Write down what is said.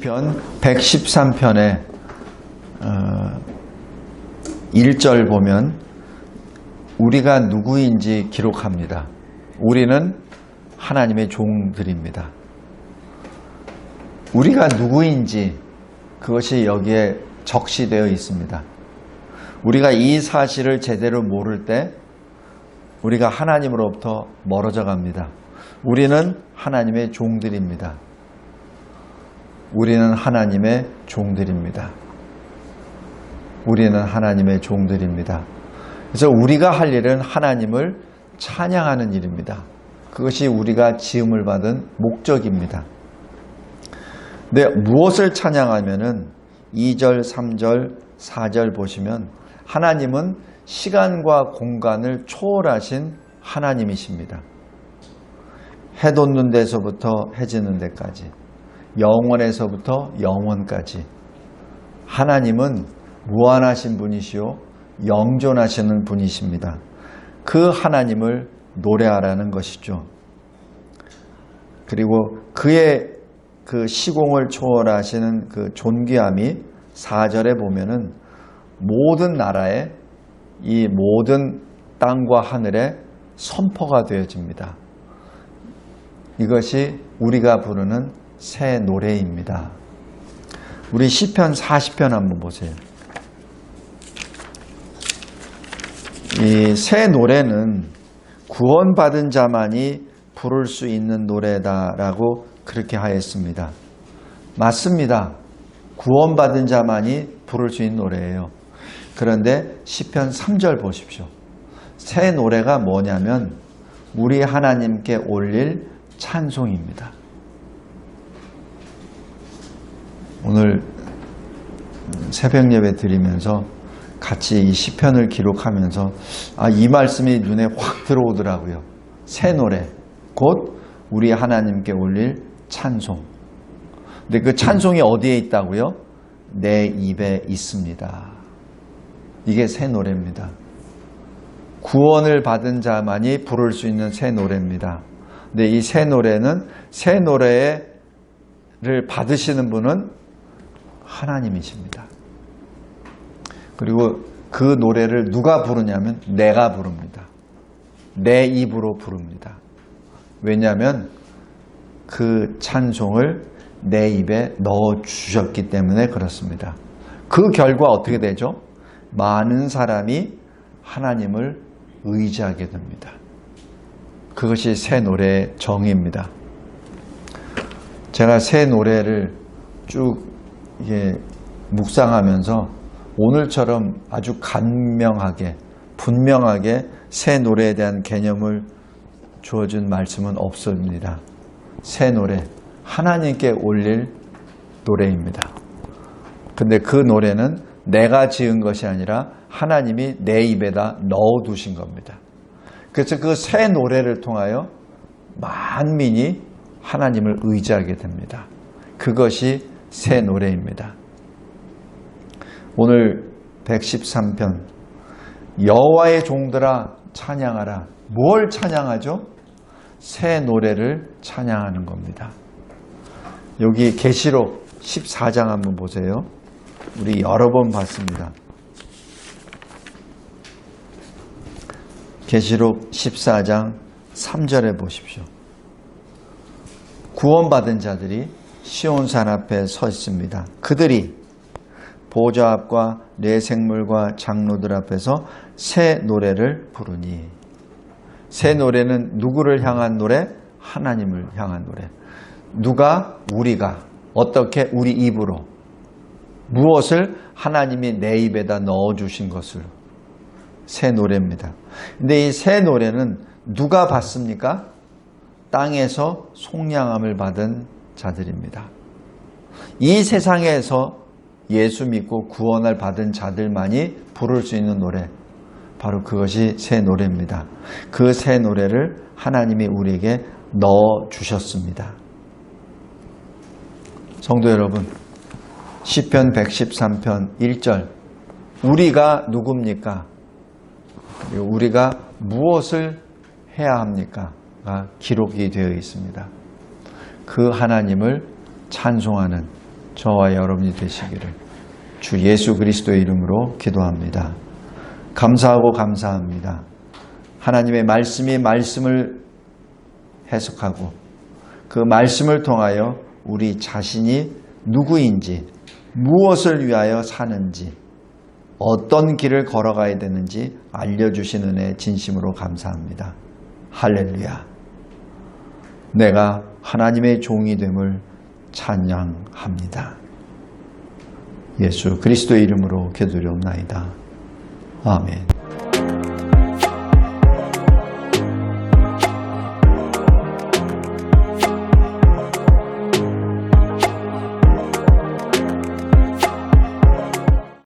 시편 113편에 어, 1절 보면 우리가 누구인지 기록합니다. 우리는 하나님의 종들입니다. 우리가 누구인지 그것이 여기에 적시되어 있습니다. 우리가 이 사실을 제대로 모를 때 우리가 하나님으로부터 멀어져 갑니다. 우리는 하나님의 종들입니다. 우리는 하나님의 종들입니다. 우리는 하나님의 종들입니다. 그래서 우리가 할 일은 하나님을 찬양하는 일입니다. 그것이 우리가 지음을 받은 목적입니다. 근데 무엇을 찬양하면은 2절, 3절, 4절 보시면 하나님은 시간과 공간을 초월하신 하나님이십니다. 해 돋는 데서부터 해 지는 데까지 영원에서부터 영원까지 하나님은 무한하신 분이시요 영존하시는 분이십니다. 그 하나님을 노래하라는 것이죠. 그리고 그의 그 시공을 초월하시는 그 존귀함이 4절에 보면은 모든 나라에 이 모든 땅과 하늘에 선포가 되어집니다. 이것이 우리가 부르는 새 노래입니다. 우리 시편 40편 한번 보세요. 이 새 노래는 구원받은 자만이 부를 수 있는 노래다라고 그렇게 하였습니다. 맞습니다. 구원받은 자만이 부를 수 있는 노래예요. 그런데 시편 3절 보십시오. 새 노래가 뭐냐면 우리 하나님께 올릴 찬송입니다. 오늘 새벽 예배 드리면서 같이 이 시편을 기록하면서 아, 이 말씀이 눈에 확 들어오더라고요. 새 노래, 곧 우리 하나님께 올릴 찬송. 근데 그 찬송이 어디에 있다고요? 내 입에 있습니다. 이게 새 노래입니다. 구원을 받은 자만이 부를 수 있는 새 노래입니다. 근데 이 새 노래는 새 노래를 받으시는 분은 하나님이십니다. 그리고 그 노래를 누가 부르냐면 내가 부릅니다. 내 입으로 부릅니다. 왜냐하면 그 찬송을 내 입에 넣어 주셨기 때문에 그렇습니다. 그 결과 어떻게 되죠? 많은 사람이 하나님을 의지하게 됩니다. 그것이 새 노래의 정의입니다. 제가 새 노래를 쭉 이게 묵상하면서 오늘처럼 아주 간명하게 분명하게 새 노래에 대한 개념을 주어준 말씀은 없습니다. 새 노래 하나님께 올릴 노래입니다. 근데 그 노래는 내가 지은 것이 아니라 하나님이 내 입에다 넣어 두신 겁니다. 그래서 그 새 노래를 통하여 만민이 하나님을 의지하게 됩니다. 그것이 새 노래입니다. 오늘 113편 여호와의 종들아 찬양하라. 뭘 찬양하죠? 새 노래를 찬양하는 겁니다. 여기 계시록 14장 한번 보세요. 우리 여러 번 봤습니다. 계시록 14장 3절에 보십시오. 구원받은 자들이 시온산 앞에 서 있습니다. 그들이 보좌 앞과 내 생물과 장로들 앞에서 새 노래를 부르니 새 노래는 누구를 향한 노래? 하나님을 향한 노래. 누가? 우리가. 어떻게? 우리 입으로. 무엇을? 하나님이 내 입에다 넣어 주신 것을. 새 노래입니다. 근데 이 새 노래는 누가 받습니까? 땅에서 속량함을 받은 자들입니다. 이 세상에서 예수 믿고 구원을 받은 자들만이 부를 수 있는 노래. 바로 그것이 새 노래입니다. 그 새 노래를 하나님이 우리에게 넣어 주셨습니다. 성도 여러분, 시편 113편 1절 우리가 누굽니까? 우리가 무엇을 해야 합니까? 가 기록이 되어 있습니다. 그 하나님을 찬송하는 저와 여러분이 되시기를 주 예수 그리스도의 이름으로 기도합니다. 감사하고 감사합니다. 하나님의 말씀이 말씀을 해석하고 그 말씀을 통하여 우리 자신이 누구인지 무엇을 위하여 사는지 어떤 길을 걸어가야 되는지 알려주신 은혜 진심으로 감사합니다. 할렐루야. 내가 하나님의 종이 됨을 찬양합니다. 예수 그리스도의 이름으로 기도드리옵나이다. 아멘.